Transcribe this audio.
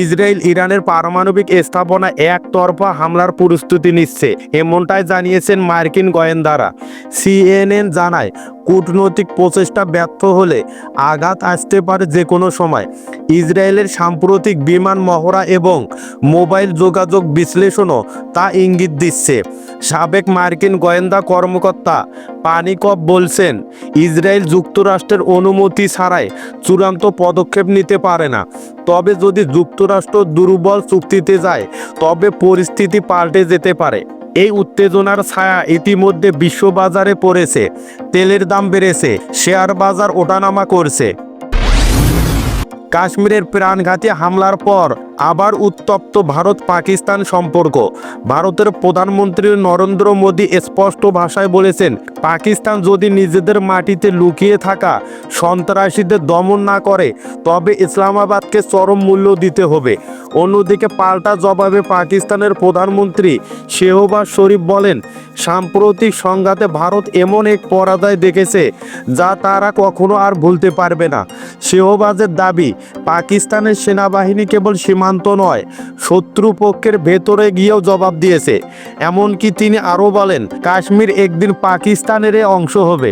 Israel ইরানের পারমাণবিক স্থাপনা একতরফা হামলার প্রস্তুতি নিচ্ছে এমনটাই জানিয়েছেন মার্কিন গোয়েন্দারা। সিএনএন জানায়, কূটনৈতিক প্রচেষ্টা ব্যর্থ হলে আঘাত আসতে পারে যে কোনো সময়। ইসরায়েলের সাম্প্রতিক বিমান মহড়া এবং মোবাইল যোগাযোগ বিশ্লেষণও তা ইঙ্গিত দিচ্ছে। সাবেক মার্কিন গোয়েন্দা কর্মকর্তা পানিকপ বলছেন, ইসরায়েল যুক্তরাষ্ট্রের অনুমতি ছাড়াই চূড়ান্ত পদক্ষেপ নিতে পারে না। তবে যদি যুক্তরাষ্ট্র দুর্বল চুক্তিতে যায়, তবে পরিস্থিতি পাল্টে যেতে পারে। এই উত্তেজনার ছায়া ইতিমধ্যে বিশ্ববাজারে পড়েছে। তেলের দাম বেড়েছে, শেয়ার বাজার ওঠানামা করছে। কাশ্মীরের প্রাণঘাতী হামলার পর আবার উত্তপ্ত ভারত পাকিস্তান সম্পর্ক। ভারতের প্রধানমন্ত্রী নরেন্দ্র মোদী স্পষ্ট ভাষায় বলেছেন, পাকিস্তান যদি নিজেদের মাটিতে লুকিয়ে থাকা সন্ত্রাসীদের দমন না করে, তবে ইসলামাবাদকে চরম মূল্য দিতে হবে। অন্যদিকে পাল্টা জবাবে পাকিস্তানের প্রধানমন্ত্রী শেহবাজ শরীফ বলেন, সাম্প্রতিক সংঘাতে ভারত এমন এক পরাজয় দেখেছে যা তারা কখনো আর ভুলতে পারবে না। শেহবাজের দাবি, পাকিস্তানের সেনাবাহিনী কেবল সীমান্ত নয়, শত্রুপক্ষের ভেতরে গিয়েও জবাব দিয়েছে। এমনকি তিনি আরও বলেন, কাশ্মীর একদিন পাকিস্তানের অংশ হবে।